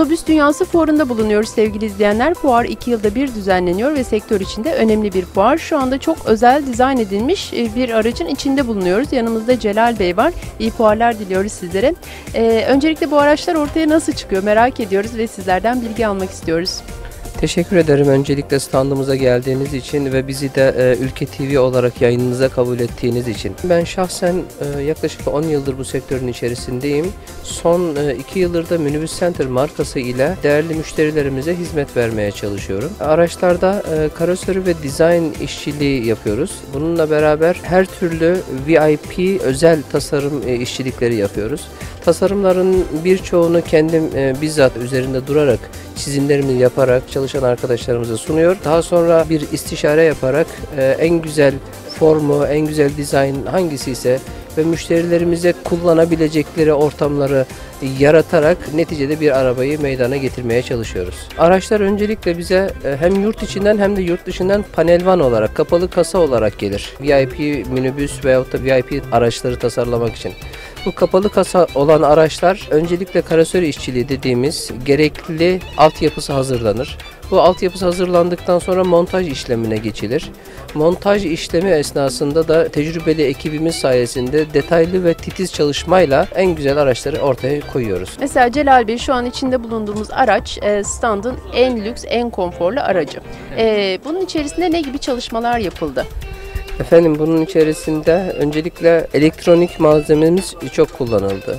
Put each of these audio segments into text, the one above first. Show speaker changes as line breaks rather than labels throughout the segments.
Otobüs Dünyası Fuarı'nda bulunuyoruz sevgili izleyenler. Fuar iki yılda bir düzenleniyor ve sektör içinde önemli bir fuar. Şu anda çok özel dizayn edilmiş e, bir aracın içinde bulunuyoruz. Yanımızda Celal Bey var. İyi fuarlar diliyoruz sizlere. Ee, öncelikle bu araçlar ortaya nasıl çıkıyor merak ediyoruz ve sizlerden bilgi almak istiyoruz.
Teşekkür ederim öncelikle standımıza geldiğiniz için ve bizi de e, Ülke TV olarak yayınınıza kabul ettiğiniz için. Ben şahsen e, yaklaşık 10 yıldır bu sektörün içerisindeyim. Son 2 yıldır da Minibus Center markası ile değerli müşterilerimize hizmet vermeye çalışıyorum. Araçlarda e, karoseri ve dizayn işçiliği yapıyoruz. Bununla beraber her türlü VIP özel tasarım e, işçilikleri yapıyoruz. Tasarımların birçoğunu kendim e, bizzat üzerinde durarak çizimlerimi yaparak çalışan arkadaşlarımıza sunuyor. Daha sonra bir istişare yaparak e, en güzel formu, en güzel dizayn hangisi ise ve müşterilerimize kullanabilecekleri ortamları yaratarak neticede bir arabayı meydana getirmeye çalışıyoruz. Araçlar öncelikle bize e, hem yurt içinden hem de yurt dışından panelvan olarak, kapalı kasa olarak gelir. VIP minibüs veyahut da VIP araçları tasarlamak için. Bu kapalı kasa olan araçlar öncelikle karoseri işçiliği dediğimiz gerekli altyapısı hazırlanır. Bu altyapısı hazırlandıktan sonra montaj işlemine geçilir. Montaj işlemi esnasında da tecrübeli ekibimiz sayesinde detaylı ve titiz çalışmayla en güzel araçları ortaya koyuyoruz.
Mesela Celal Bey şu an içinde bulunduğumuz araç e, standın en lüks, en konforlu aracı. E, bunun içerisinde ne gibi çalışmalar yapıldı?
Efendim bunun içerisinde öncelikle elektronik malzememiz çok kullanıldı.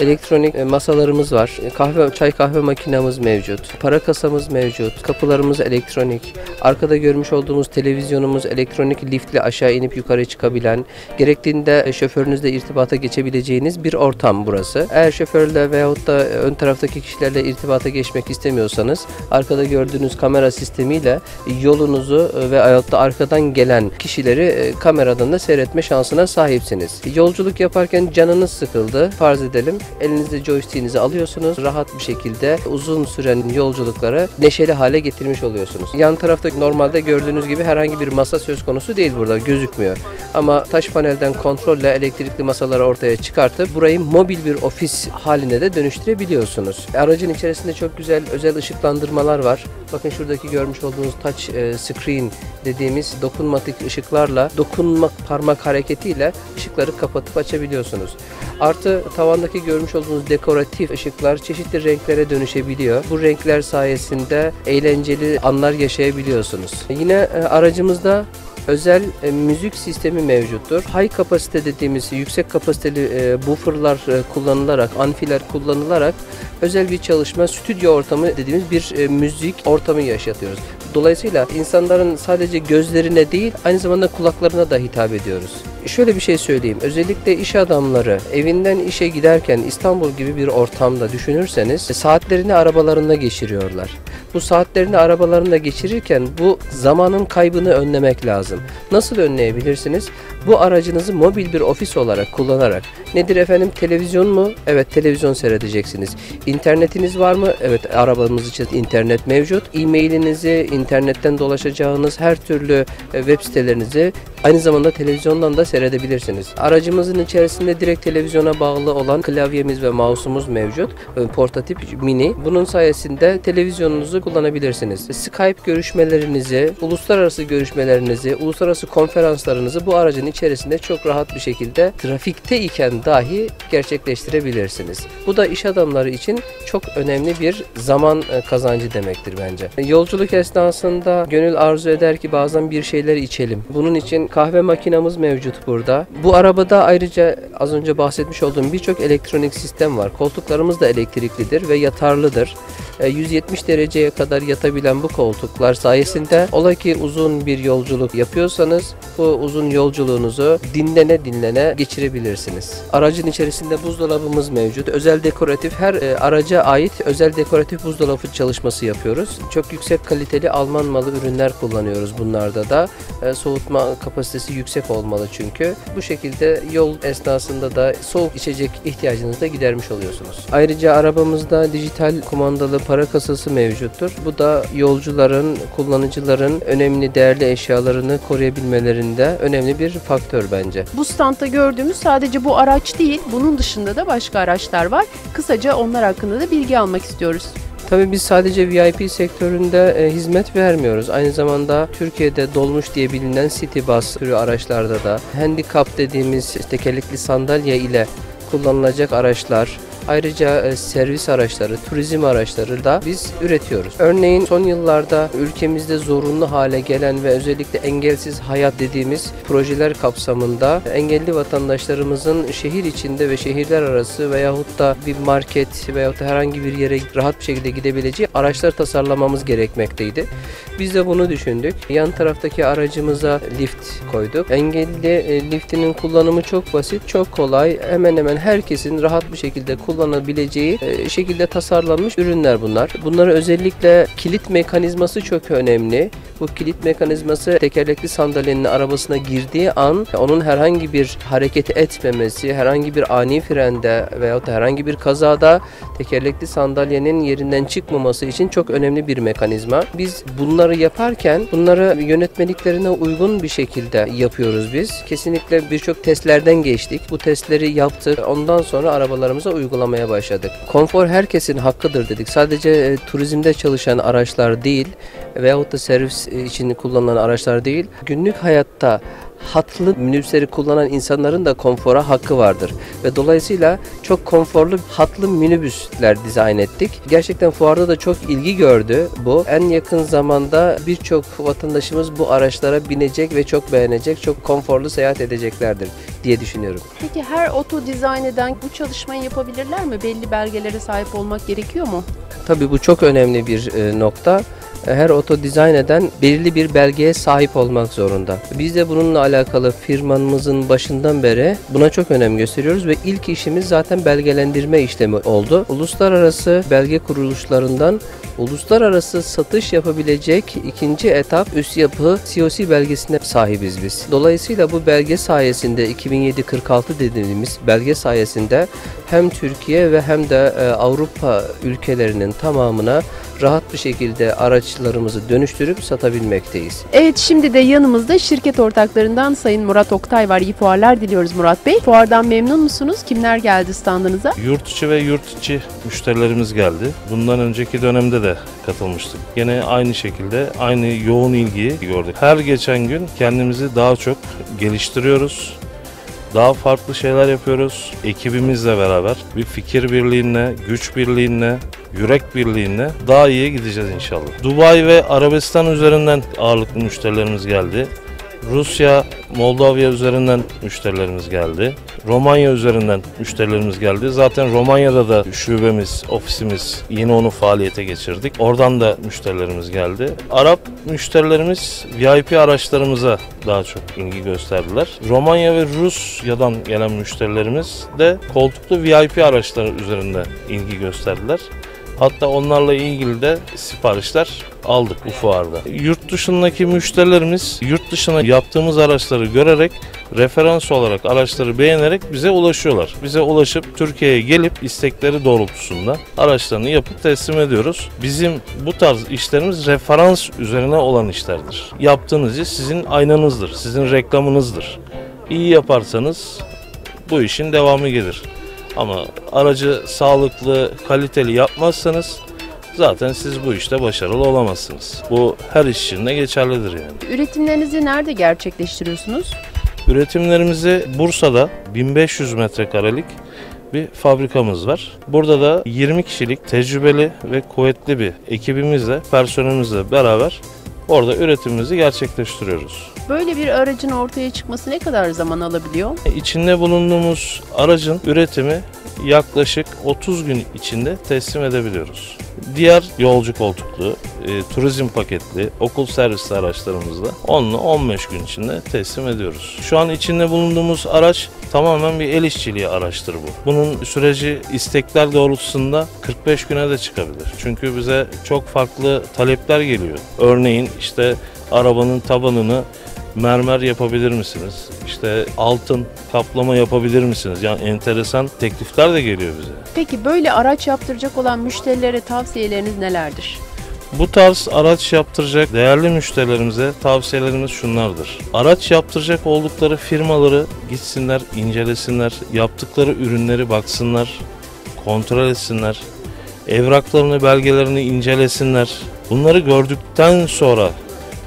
Elektronik e, masalarımız var. E, Kahve, çay kahve makinamız mevcut. Para kasamız mevcut. Kapılarımız elektronik. Arkada görmüş olduğumuz televizyonumuz elektronik liftli aşağı inip yukarı çıkabilen, gerektiğinde e, şoförünüzle irtibata geçebileceğiniz bir ortam burası. Eğer şoförle veyahut da ön taraftaki kişilerle irtibata geçmek istemiyorsanız arkada gördüğünüz kamera sistemiyle yolunuzu ve veyahut da arkadan gelen kişileri kameradan da seyretme şansına sahipsiniz. Yolculuk yaparken canınız sıkıldı. Farz edelim Elinizde joystick'inizi alıyorsunuz. Rahat bir şekilde uzun süren yolculukları neşeli hale getirmiş oluyorsunuz. Yan tarafta normalde gördüğünüz gibi herhangi bir masa söz konusu değil burada gözükmüyor. Ama taş panelden kontrolle elektrikli masaları ortaya çıkartıp burayı mobil bir ofis haline de dönüştürebiliyorsunuz. Aracın içerisinde çok güzel özel ışıklandırmalar var. Bakın şuradaki görmüş olduğunuz touch e, screen dediğimiz dokunmatik ışıklarla dokunmak parmak hareketiyle ışıkları kapatıp açabiliyorsunuz. Artı tavandaki görmüş olduğunuz dekoratif ışıklar çeşitli renklere dönüşebiliyor. Bu renkler sayesinde eğlenceli anlar yaşayabiliyorsunuz. Yine e, aracımızda özel e, müzik sistemi mevcuttur. High kapasite dediğimiz yüksek kapasiteli e, bufferlar kullanılarak, amfiler kullanılarak özel bir çalışma, stüdyo ortamı dediğimiz bir müzik ortamı yaşatıyoruz. Dolayısıyla insanların sadece gözlerine değil aynı zamanda kulaklarına da hitap ediyoruz. Şöyle bir şey söyleyeyim. Özellikle iş adamları evinden işe giderken İstanbul gibi bir ortamda düşünürseniz saatlerini arabalarında geçiriyorlar. Bu saatlerini arabalarında geçirirken bu zamanın kaybını önlemek lazım. Nasıl önleyebilirsiniz? Bu aracınızı mobil bir ofis olarak kullanarak. Nedir efendim? Televizyon mu? Evet televizyon seyredeceksiniz. İnternetiniz var mı? Evet arabamız için internet mevcut. E-mailinizi, internetten dolaşacağınız her türlü e, web sitelerinizi aynı zamanda televizyondan da seyredebilirsiniz. Aracımızın içerisinde direkt televizyona bağlı olan klavyemiz ve mouse'umuz mevcut. Portatif mini. Bunun sayesinde televizyonunuzu kullanabilirsiniz. Skype görüşmelerinizi, uluslararası görüşmelerinizi, uluslararası konferanslarınızı bu aracın içerisinde çok rahat bir şekilde trafikte iken dahi gerçekleştirebilirsiniz. Bu da iş adamları için çok önemli bir zaman e, kazancı demektir bence. Yolculuk esnasında gönül arzu eder ki bazen bir şeyler içelim. Bunun için kahve makinamız mevcut burada. Bu arabada ayrıca az önce bahsetmiş olduğum birçok elektronik sistem var. Koltuklarımız da elektriklidir ve yatarlıdır. 170 e, dereceye kadar yatabilen bu koltuklar sayesinde ola ki uzun bir yolculuk yapıyorsanız bu uzun yolculuğunuzu dinlene dinlene geçirebilirsiniz. Aracın içerisinde buzdolabımız mevcut. Özel dekoratif her e, araca ait özel dekoratif buzdolabı çalışması yapıyoruz. Çok yüksek kaliteli Alman malı ürünler kullanıyoruz bunlarda da. E, soğutma kapasitesi kapasitesi yüksek olmalı çünkü. Bu şekilde yol esnasında da soğuk içecek ihtiyacınızı da gidermiş oluyorsunuz. Ayrıca arabamızda dijital kumandalı para kasası mevcuttur. Bu da yolcuların, kullanıcıların önemli değerli eşyalarını koruyabilmelerinde önemli bir faktör bence.
Bu standta gördüğümüz sadece bu araç değil, bunun dışında da başka araçlar var. Kısaca onlar hakkında da bilgi almak istiyoruz.
Tabii biz sadece VIP sektöründe e, hizmet vermiyoruz. Aynı zamanda Türkiye'de dolmuş diye bilinen city bus türü araçlarda da handicap dediğimiz tekerlekli sandalye ile kullanılacak araçlar, Ayrıca e, servis araçları, turizm araçları da biz üretiyoruz. Örneğin son yıllarda ülkemizde zorunlu hale gelen ve özellikle engelsiz hayat dediğimiz projeler kapsamında engelli vatandaşlarımızın şehir içinde ve şehirler arası veyahut da bir market veyahut da herhangi bir yere rahat bir şekilde gidebileceği araçlar tasarlamamız gerekmekteydi. Biz de bunu düşündük. Yan taraftaki aracımıza lift koyduk. Engelli e, liftinin kullanımı çok basit, çok kolay. Hemen hemen herkesin rahat bir şekilde kullanabileceği e, şekilde tasarlanmış ürünler bunlar. Bunları özellikle kilit mekanizması çok önemli. Bu kilit mekanizması tekerlekli sandalyenin arabasına girdiği an onun herhangi bir hareket etmemesi, herhangi bir ani frende veyahut da herhangi bir kazada tekerlekli sandalyenin yerinden çıkmaması için çok önemli bir mekanizma. Biz bunları yaparken bunları yönetmeliklerine uygun bir şekilde yapıyoruz biz. Kesinlikle birçok testlerden geçtik. Bu testleri yaptık. Ondan sonra arabalarımıza uygulamaya başladık. Konfor herkesin hakkıdır dedik. Sadece e, turizmde çalışan araçlar değil veyahut da servis için kullanılan araçlar değil. Günlük hayatta hatlı minibüsleri kullanan insanların da konfora hakkı vardır. Ve dolayısıyla çok konforlu hatlı minibüsler dizayn ettik. Gerçekten fuarda da çok ilgi gördü bu. En yakın zamanda birçok vatandaşımız bu araçlara binecek ve çok beğenecek, çok konforlu seyahat edeceklerdir diye düşünüyorum.
Peki her oto dizayn eden bu çalışmayı yapabilirler mi? Belli belgelere sahip olmak gerekiyor mu?
Tabii bu çok önemli bir e, nokta her oto dizayn eden belirli bir belgeye sahip olmak zorunda. Biz de bununla alakalı firmamızın başından beri buna çok önem gösteriyoruz ve ilk işimiz zaten belgelendirme işlemi oldu. Uluslararası belge kuruluşlarından uluslararası satış yapabilecek ikinci etap üst yapı COC belgesine sahibiz biz. Dolayısıyla bu belge sayesinde 2007-46 dediğimiz belge sayesinde hem Türkiye ve hem de e, Avrupa ülkelerinin tamamına rahat bir şekilde araçlarımızı dönüştürüp satabilmekteyiz.
Evet şimdi de yanımızda şirket ortaklarından Sayın Murat Oktay var. İyi fuarlar diliyoruz Murat Bey. Fuardan memnun musunuz? Kimler geldi standınıza?
Yurt içi ve yurt içi müşterilerimiz geldi. Bundan önceki dönemde de katılmıştık. Yine aynı şekilde aynı yoğun ilgiyi gördük. Her geçen gün kendimizi daha çok geliştiriyoruz. Daha farklı şeyler yapıyoruz. Ekibimizle beraber bir fikir birliğine, güç birliğine, yürek birliğine daha iyi gideceğiz inşallah. Dubai ve Arabistan üzerinden ağırlıklı müşterilerimiz geldi. Rusya, Moldova üzerinden müşterilerimiz geldi. Romanya üzerinden müşterilerimiz geldi. Zaten Romanya'da da şubemiz, ofisimiz yeni onu faaliyete geçirdik. Oradan da müşterilerimiz geldi. Arap müşterilerimiz VIP araçlarımıza daha çok ilgi gösterdiler. Romanya ve Rusya'dan gelen müşterilerimiz de koltuklu VIP araçları üzerinde ilgi gösterdiler. Hatta onlarla ilgili de siparişler aldık bu fuarda. Yurt dışındaki müşterilerimiz yurt dışına yaptığımız araçları görerek referans olarak araçları beğenerek bize ulaşıyorlar. Bize ulaşıp Türkiye'ye gelip istekleri doğrultusunda araçlarını yapıp teslim ediyoruz. Bizim bu tarz işlerimiz referans üzerine olan işlerdir. Yaptığınız iş sizin aynanızdır, sizin reklamınızdır. İyi yaparsanız bu işin devamı gelir. Ama aracı sağlıklı, kaliteli yapmazsanız zaten siz bu işte başarılı olamazsınız. Bu her iş için de geçerlidir yani.
Üretimlerinizi nerede gerçekleştiriyorsunuz?
Üretimlerimizi Bursa'da 1500 metrekarelik bir fabrikamız var. Burada da 20 kişilik tecrübeli ve kuvvetli bir ekibimizle, personelimizle beraber orada üretimimizi gerçekleştiriyoruz.
Böyle bir aracın ortaya çıkması ne kadar zaman alabiliyor?
İçinde bulunduğumuz aracın üretimi yaklaşık 30 gün içinde teslim edebiliyoruz. Diğer yolcu koltuklu, e, turizm paketli, okul servisli araçlarımızda 10 ile 15 gün içinde teslim ediyoruz. Şu an içinde bulunduğumuz araç tamamen bir el işçiliği araçtır bu. Bunun süreci istekler doğrultusunda 45 güne de çıkabilir. Çünkü bize çok farklı talepler geliyor. Örneğin işte arabanın tabanını mermer yapabilir misiniz? İşte altın kaplama yapabilir misiniz? Yani enteresan teklifler de geliyor bize.
Peki böyle araç yaptıracak olan müşterilere tavsiyeleriniz nelerdir?
Bu tarz araç yaptıracak değerli müşterilerimize tavsiyelerimiz şunlardır. Araç yaptıracak oldukları firmaları gitsinler, incelesinler, yaptıkları ürünleri baksınlar, kontrol etsinler, evraklarını, belgelerini incelesinler. Bunları gördükten sonra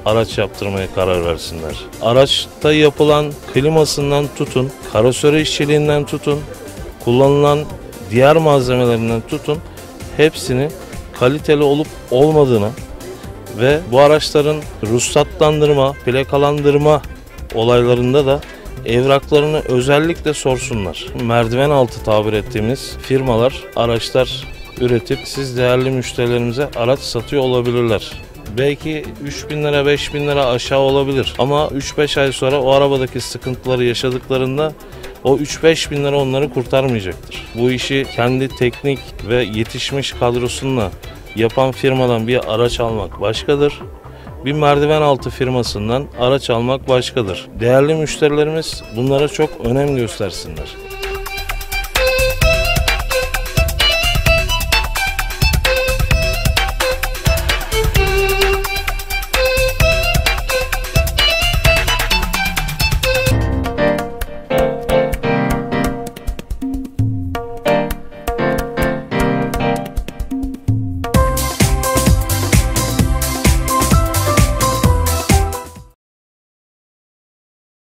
araç yaptırmaya karar versinler. Araçta yapılan klimasından tutun, karoseri işçiliğinden tutun, kullanılan diğer malzemelerinden tutun hepsini kaliteli olup olmadığını ve bu araçların ruhsatlandırma, plakalandırma olaylarında da evraklarını özellikle sorsunlar. Merdiven altı tabir ettiğimiz firmalar araçlar üretip siz değerli müşterilerimize araç satıyor olabilirler. Belki 3000 lira 5000 lira aşağı olabilir ama 3-5 ay sonra o arabadaki sıkıntıları yaşadıklarında o 3-5 bin lira onları kurtarmayacaktır. Bu işi kendi teknik ve yetişmiş kadrosunla yapan firmadan bir araç almak başkadır. Bir merdiven altı firmasından araç almak başkadır. Değerli müşterilerimiz bunlara çok önem göstersinler.